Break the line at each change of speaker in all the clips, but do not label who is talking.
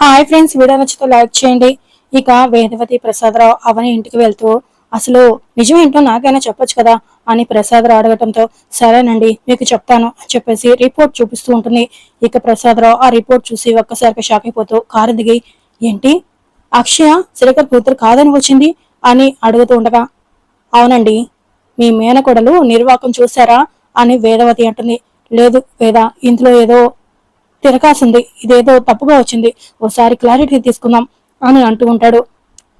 Hi friends video నచ్చితే like చేయండి. ఇక వేదవతి ప్రసాదరావు అవని ఇంటికి వెళ్తూ అసలు నిజం ఏంటో నాకైనా చెప్పొచ్చు కదా? అని ప్రసాదరావు అడగటంతో సరేనండి మీకు చెప్తాను అని చెప్పేసి రిపోర్ట్ చూపిస్తూ ఉంటుంది. ఇక ప్రసాదరావు ఆ రిపోర్ట్ చూసి ఒక్కసారిగా షాక్ అయిపోతూ కారు దిగి ఏంటి? అక్షయ శ్రీకర్ కూతురు కాదని వచ్చింది? అని అడుగుతూ ఉండగా అవునండి మీ మేనకొడలు నిర్వాకం చూసారా అని వేదవతి అంటుంది. లేదు వేద ఇంట్లో ఏదో తిరకాసింది ఇదేదో తప్పుగా వచ్చింది. ఒకసారి క్లారిటీ తీసుకుందాం అని అంటూ ఉంటాడు.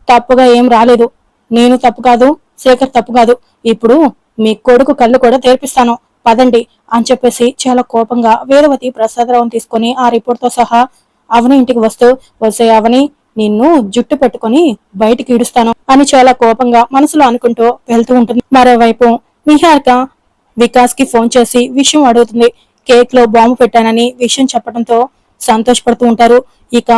తప్పుగా ఏం రాలేదు. నేను తప్పు కాదు శేఖర్ తప్పు కాదు. ఇప్పుడు మీ కొడుకు కళ్ళు కూడా తెరిపిస్తాను. పదండి అని చెప్పేసి చాలా కోపంగా వేదవతి ప్రసాదరావుని తీసుకొని ఆ రిపోర్ట్తో సహా అవని ఇంటికి వస్తూ వసే అవని నిన్ను జుట్టు పెట్టుకొని బయటికి ఇడుస్తాను అని చాలా కోపంగా మనసులో అనుకుంటూ వెళ్తూ ఉంటుంది. మరోవైపు నిహారిక వికాస్కి ఫోన్ చేసి విషయం అడుగుతుంది. కేక్లో బాంబు పెట్టానని విషయం చెప్పడంతో సంతోషపడుతూ ఉంటారు. ఇక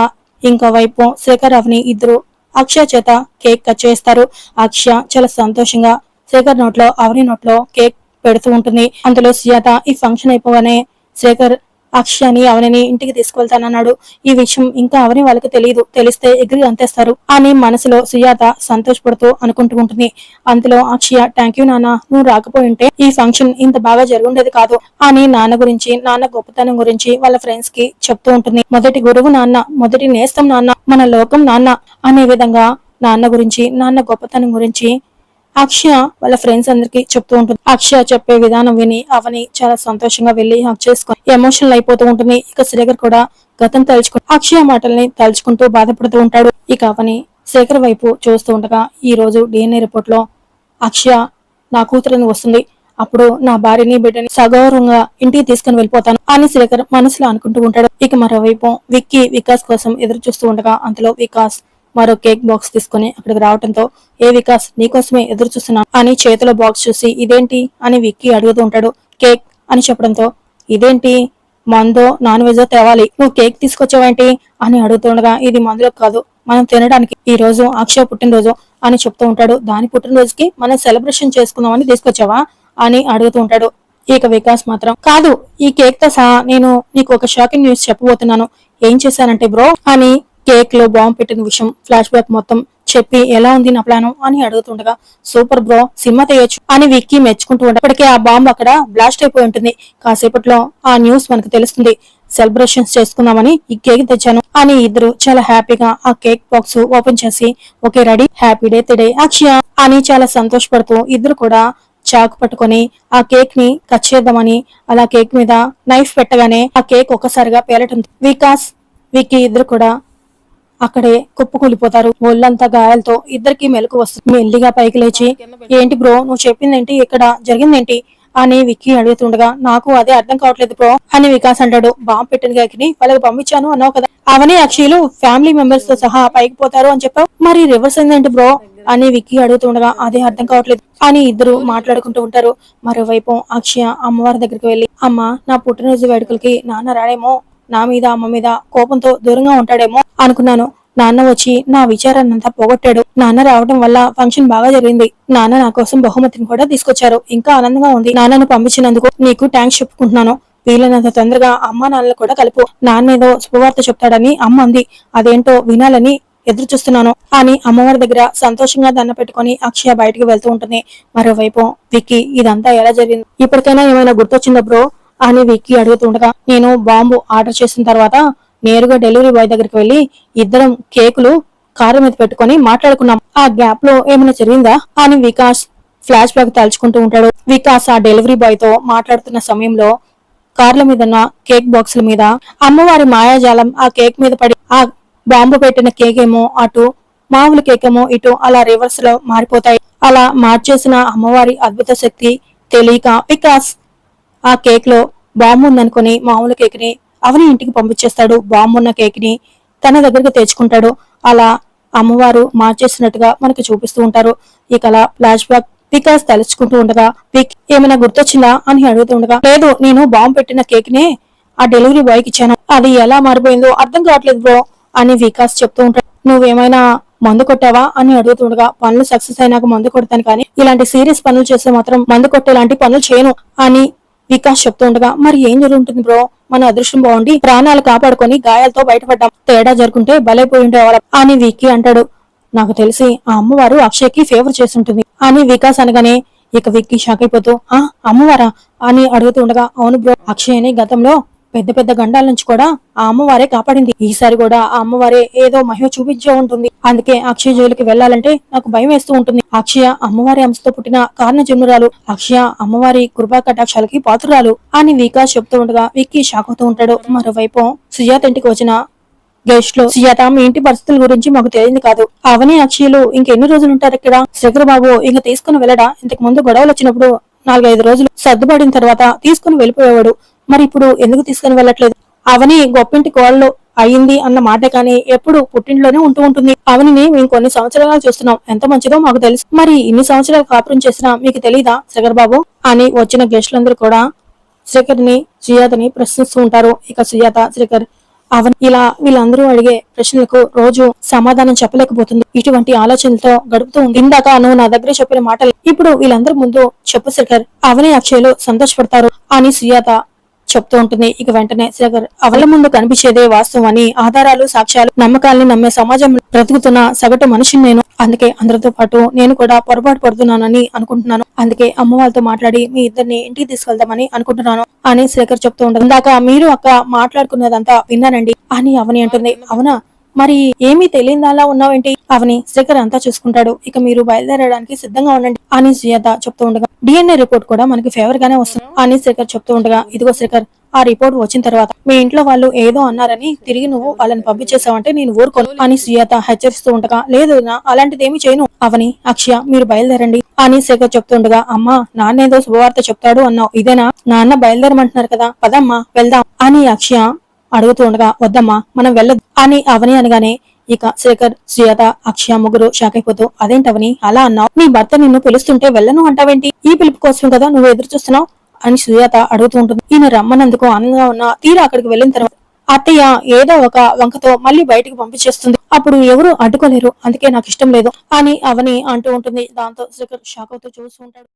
ఇంకో వైపు శేఖర్ అవని ఇద్దరు అక్షయ చేత కేక్ కట్ చేస్తారు. అక్షయ చాలా సంతోషంగా శేఖర్ నోట్లో అవని నోట్లో కేక్ పెడుతూ ఉంటుంది. అందులో సుజాత ఈ ఫంక్షన్ అయిపోగానే శేఖర్ అక్షయని అవనిని ఇంటికి తీసుకువెళ్తానన్నాడు ఈ విషయం ఇంకా అవని వాళ్ళకి తెలియదు తెలిస్తే ఎగిరి అంతేస్తారు అని మనసులో సుజాత సంతోషపడుతూ అనుకుంటూ ఉంటుంది. అంతలో అక్షయ థ్యాంక్ యూ నాన్న నువ్వు రాకపోయింటే ఈ ఫంక్షన్ ఇంత బాగా జరుగుండేది కాదు అని నాన్న గురించి నాన్న గొప్పతనం గురించి వాళ్ళ ఫ్రెండ్స్కి చెప్తూ ఉంటుంది. మొదటి గురువు నాన్న మొదటి నేస్తం నాన్న మన లోకం నాన్న అనే విధంగా నాన్న గురించి నాన్న గొప్పతనం గురించి అక్షయ వాళ్ళ ఫ్రెండ్స్ అందరికి చెప్తూ ఉంటుంది. అక్షయ చెప్పే విధానం విని అవని చాలా సంతోషంగా వెళ్ళి హక్ చేసుకుని ఎమోషనల్ అయిపోతూ ఉంటుంది. ఇక శ్రీకర్ కూడా గతం తలుచుకుని అక్షయ మాటల్ని తలుచుకుంటూ బాధపడుతూ ఉంటాడు. ఇక అవని శేఖర్ వైపు చూస్తూ ఉండగా ఈ రోజు డిఎన్ఏ రిపోర్ట్లో అక్షయ నా కూతురుని వస్తుంది. అప్పుడు నా భార్యని బిడ్డని సగౌరవంగా ఇంటికి తీసుకుని వెళ్ళిపోతాను అని శేఖర్ మనసులో అనుకుంటూ ఉంటాడు. ఇక మరోవైపు విక్కీ వికాస్ కోసం ఎదురు చూస్తూ ఉండగా అంతలో వికాస్ మరో కేక్ బాక్స్ తీసుకుని అక్కడికి రావడంతో ఏ వికాస్ నీకోసమే ఎదురు చూస్తున్నాను అని చేతిలో బాక్స్ చూసి ఇదేంటి అని విక్కీ అడుగుతూ ఉంటాడు కేక్ అని చెప్పడంతో ఇదేంటి? మందో నాన్ వెజో తేవాలి. నువ్వు కేక్ తీసుకొచ్చావేంటి అని అడుగుతుండగా ఇది మందులో కాదు. మనం తినడానికి ఈ రోజు అక్షయ పుట్టినరోజు అని చెప్తూ ఉంటాడు. దాని పుట్టినరోజుకి మనం సెలబ్రేషన్ చేసుకుందామని తీసుకొచ్చావా అని అడుగుతూ ఉంటాడు. ఇక వికాస్ మాత్రం కాదు ఈ కేక్తో సహా నేను నీకు ఒక షాకింగ్ న్యూస్ చెప్పబోతున్నాను. ఏం చేశానంటే బ్రో అని కేక్లో బాంబు పెట్టిన విషయం ఫ్లాష్ బ్యాక్ మొత్తం చెప్పి ఎలా ఉంది నా ప్లాన్ అని అడుగుతుండగా సూపర్ బ్రో సినిమా తీయొచ్చు అని విక్కీ మెచ్చుకుంటూ ఉండే. ఇప్పటికే ఆ బాంబు అక్కడ బ్లాస్ట్ అయిపోయి ఉంటుంది. కాసేపట్లో ఆ న్యూస్ మనకు తెలుస్తుంది. సెలబ్రేషన్స్ చేసుకుందామని ఈ కేక్ తెచ్చాను అని ఇద్దరు చాలా హ్యాపీగా ఆ కేక్ బాక్స్ ఓపెన్ చేసి okay ready happy day today Akshaya అని చాలా సంతోషపడుతూ ఇద్దరు కూడా చాకు పట్టుకొని ఆ కేక్ని కట్ చేద్దామని అలా కేక్ మీద నైఫ్ పెట్టగానే ఆ కేక్ ఒక్కసారిగా పేలటం. వికాస్ విక్కీ ఇద్దరు కూడా అక్కడే కుప్పకూలిపోతారు. ఒళ్ళంతా గాయాలతో ఇద్దరికి మెలకు వస్తుంది. మెల్లిగా పైకి లేచి ఏంటి బ్రో నువ్వు చెప్పిందేంటి? ఇక్కడ జరిగిందేంటి? అని విక్కీ అడుగుతుండగా నాకు అదే అర్థం కావట్లేదు బ్రో అని వికాస్ అంటాడు. బాంబు పెట్టిన గాకిని వాళ్ళకి పంపించాను అన్నావు కదా. అవని అక్షయులు ఫ్యామిలీ మెంబర్స్తో సహా పైకి పోతారు అని చెప్పావు. మరి రివర్స్ ఏంటంటే బ్రో? అని విక్కీ అడుగుతుండగా అదే అర్థం కావట్లేదు అని ఇద్దరు మాట్లాడుకుంటూ ఉంటారు. మరోవైపు అక్షయ అమ్మవారి దగ్గరికి వెళ్ళి అమ్మ నా పుట్టినరోజు వేడుకలకి నాన్న రాడేమో నా మీద అమ్మ మీద కోపంతో దూరంగా ఉంటాడేమో అనుకున్నాను. నాన్న వచ్చి నా విచారాన్నంతా పోగొట్టాడు. నాన్న రావడం వల్ల ఫంక్షన్ బాగా జరిగింది. నాన్న నా కోసం బహుమతిని కూడా తీసుకొచ్చారు. ఇంకా ఆనందంగా ఉంది. నాన్నను పంపించినందుకు నీకు థ్యాంక్స్ చెప్పుకుంటున్నాను. వీలైనంత తొందరగా అమ్మ నాన్నలు కూడా కలుపు. నాన్న ఏదో శుభవార్త చెప్తాడని అమ్మ అంది. అదేంటో వినాలని ఎదురు చూస్తున్నాను అని అమ్మవారి దగ్గర సంతోషంగా దండ పెట్టుకుని అక్షయ బయటికి వెళ్తూ ఉంటుంది. మరోవైపు విక్కీ ఇదంతా ఎలా జరిగింది? ఇప్పటికైనా ఏమైనా గుర్తొచ్చిందా బ్రో? అని విక్కీ అడుగుతుండగా నేను బాంబు ఆర్డర్ చేసిన తర్వాత నేరుగా డెలివరీ బాయ్ దగ్గరికి వెళ్ళి ఇద్దరం కేకులు కారు మీద పెట్టుకొని మాట్లాడుకున్నాం. ఆ గ్యాప్లో ఏమైనా జరిగిందా? అని వికాస్ ఫ్లాష్ బ్యాక్ తలుచుకుంటూ ఉంటాడు. వికాస్ ఆ డెలివరీ బాయ్తో మాట్లాడుతున్న సమయంలో కార్ల మీద ఉన్న కేక్ బాక్సుల మీద అమ్మవారి మాయాజాలం ఆ కేక్ మీద పడి ఆ బాంబు పెట్టిన కేక్ ఏమో అటు మామూలు కేక్ ఏమో ఇటు అలా రివర్స్లో మారిపోతాయి. అలా మార్చేసిన అమ్మవారి అద్భుత శక్తి తెలియక వికాస్ ఆ కేక్లో బాంబు ఉందనుకుని మామూలు కేక్ని అవని ఇంటికి పంపించేస్తాడు. బాంబు ఉన్న కేక్ని తన దగ్గరికి తెచ్చుకుంటాడు. అలా అమ్మవారు మార్చేసినట్టుగా మనకి చూపిస్తూ ఉంటారు. ఇక అలా ఫ్లాష్ బ్యాక్ పికాస్ తలుచుకుంటూ ఉండగా పిక్ ఏమైనా గుర్తొచ్చిందా? అని అడుగుతూ ఉండగా లేదు నేను బాంబు పెట్టిన కేక్ నే ఆ డెలివరీ బాయ్కి ఇచ్చాను. అది ఎలా మారిపోయిందో అర్థం కావట్లేదు బ్రో అని వికాస్ చెప్తూ ఉంటాడు. నువ్వేమైనా మందు కొట్టావా? అని అడుగుతుండగా పనులు సక్సెస్ అయినాక మందు కొడతాను కానీ ఇలాంటి సీరియస్ పనులు చేస్తే మాత్రం మందు కొట్టేలాంటి పనులు చేయను అని వికాస్ చెప్తూ ఉండగా మరి ఏం జరుగుతుంది బ్రో? మన అదృష్టం బాగుండి ప్రాణాలు కాపాడుకొని గాయాలతో బయటపడ్డాం. తేడా జరుగుంటే బలైపోయి ఉండేవాళ్ళం. అని విక్కీ అంటాడు. నాకు తెలిసి ఆ అమ్మవారు అక్షయ్కి ఫేవర్ చేస్తుంటుంది. అని వికాస్ అనగానే ఇక విక్కీ షాక్ అయిపోతూ ఆ అమ్మవారా? అని అడుగుతూ ఉండగా అవును బ్రో అక్షయ్ అని గతంలో పెద్ద పెద్ద గండాల నుంచి కూడా ఆ అమ్మవారే కాపాడింది. ఈసారి కూడా ఆ అమ్మవారే ఏదో మహిమ చూపించే ఉంటుంది. అందుకే అక్షయ జైలుకి వెళ్ళాలంటే నాకు భయం వేస్తూ ఉంటుంది. అక్షయ అమ్మవారి అంశతో పుట్టిన కారణ జన్మురాలు అక్షయ అమ్మవారి కృపా కటాక్షాలకి పాత్రురాలు అని వికాస్ చెప్తూ ఉండగా విక్కీ షాక్ అవుతూ ఉంటాడు. మరోవైపు సుజాత ఇంటికి వచ్చిన గెస్ట్లో సుజాత మీ ఇంటి పరిస్థితుల గురించి మాకు తెలియదు కాదు. అవని అక్షయలు ఇంకెన్ని రోజులు ఉంటారు ఇక్కడ? శేఖర్ బాబు ఇంక తీసుకుని వెళ్ళడా? ఇంతకు ముందు గొడవలు వచ్చినప్పుడు నాలుగైదు రోజులు సర్దుపడిన తర్వాత తీసుకుని వెళ్ళిపోయేవాడు. మరి ఇప్పుడు ఎందుకు తీసుకుని వెళ్ళట్లేదు? అవని గొప్పింటి కోళ్ళు అయింది అన్న మాట కానీ ఎప్పుడు పుట్టింట్లోనే ఉంటూ ఉంటుంది. అవనిని మేము కొన్ని సంవత్సరాలు చూస్తున్నాం. ఎంత మంచిదో మాకు తెలుసు. మరి ఇన్ని సంవత్సరాలు కాపురం చేసినా మీకు తెలీదా శేఖర్ బాబు? అని వచ్చిన గెస్టులందరూ కూడా శ్రీకర్ని సుజాతని ప్రశ్నిస్తూ ఉంటారు. ఇక సుజాత శ్రీకర్ అవన్ ఇలా వీళ్ళందరూ అడిగే ప్రశ్నలకు రోజు సమాధానం చెప్పలేకపోతుంది. ఇటువంటి ఆలోచనలతో గడుపుతూ ఉంది. ఇందాక నువ్వు నా దగ్గర చెప్పిన మాటలు. ఇప్పుడు వీళ్ళందరి ముందు చెప్పు శ్రీకర్ అవని అక్షయలు సంతోషపడతారు. అని సుజాత చెప్తూ ఉంటుంది. ఇక వెంటనే శ్రీకర్ అవల ముందు కనిపించేదే వాస్తవం అని ఆధారాలు సాక్ష్యాలు నమ్మకాల్ని నమ్మే సమాజం బ్రతుకుతున్న సగటు మనిషిని నేను. అందుకే అందరితో పాటు నేను కూడా పొరపాటు పడుతున్నానని అనుకుంటున్నాను. అందుకే అమ్మ వాళ్ళతో మాట్లాడి మీ ఇద్దరిని ఇంటికి తీసుకెళ్దామని అనుకుంటున్నాను అని శ్రీకర్ చెప్తూ ఉంటాడు ఇందాక మీరు అక్క మాట్లాడుకున్నదంతా విన్నానండి అని అవని అంటుంది. అవునా? మరి ఏమీ తెలియదాలా ఉన్నావేంటి? అవని శ్రీకర్ అంతా చూసుకుంటాడు. ఇక మీరు బయలుదేరడానికి సిద్ధంగా ఉండండి. అని సుజాత చెప్తూ ఉండగా డిఎన్ఏ రిపోర్ట్ కూడా మనకి ఫేవర్ గానే వస్తుంది అని శ్రీకర్ చెప్తూ ఉండగా ఇదిగో శ్రీకర్ ఆ రిపోర్ట్ వచ్చిన తర్వాత మీ ఇంట్లో వాళ్ళు ఏదో అన్నారని తిరిగి నువ్వు వాళ్ళని పంపించేసావంటే నేను ఊరుకోను అని సుజాత హెచ్చరిస్తూ ఉండగా లేదు నా అలాంటిది ఏమీ చేయను. అవని అక్షయ మీరు బయలుదేరండి అని శేఖర్ చెప్తుండగా అమ్మా నాన్న ఏదో శుభవార్త చెప్తాడు అన్నావు. ఇదేనా? నాన్న బయలుదేరమంటున్నారు కదా పదమ్మా వెళ్దాం అని అక్షయ అడుగుతూ ఉండగా వద్దమ్మా మనం వెళ్ళదు. అని అవని అనగానే ఇక శేఖర్ శ్రీయత అక్షయ ముగ్గురు షాక్ అయిపోతూ అదేంటవని అలా అన్నావు? నీ భర్త నిన్ను పిలుస్తుంటే వెళ్ళను అంటావేంటి? ఈ పిలుపు కోసం కదా నువ్వు ఎదురు చూస్తున్నావు? అని సుజాత అడుగుతూ ఉంటుంది. ఈయన రమ్మనందుకు ఆనందంగా ఉన్న తీరా అక్కడికి వెళ్ళిన తర్వాత అత్తయ్య ఏదో ఒక వంకతో మళ్ళీ బయటికి పంపించేస్తుంది. అప్పుడు ఎవరు అడ్డుకోలేరు. అందుకే నాకు ఇష్టం లేదు. అని అవని అంటూ ఉంటుంది. దాంతో శేఖర్ షాక్ అవుతూ చూస్తూ ఉంటాడు.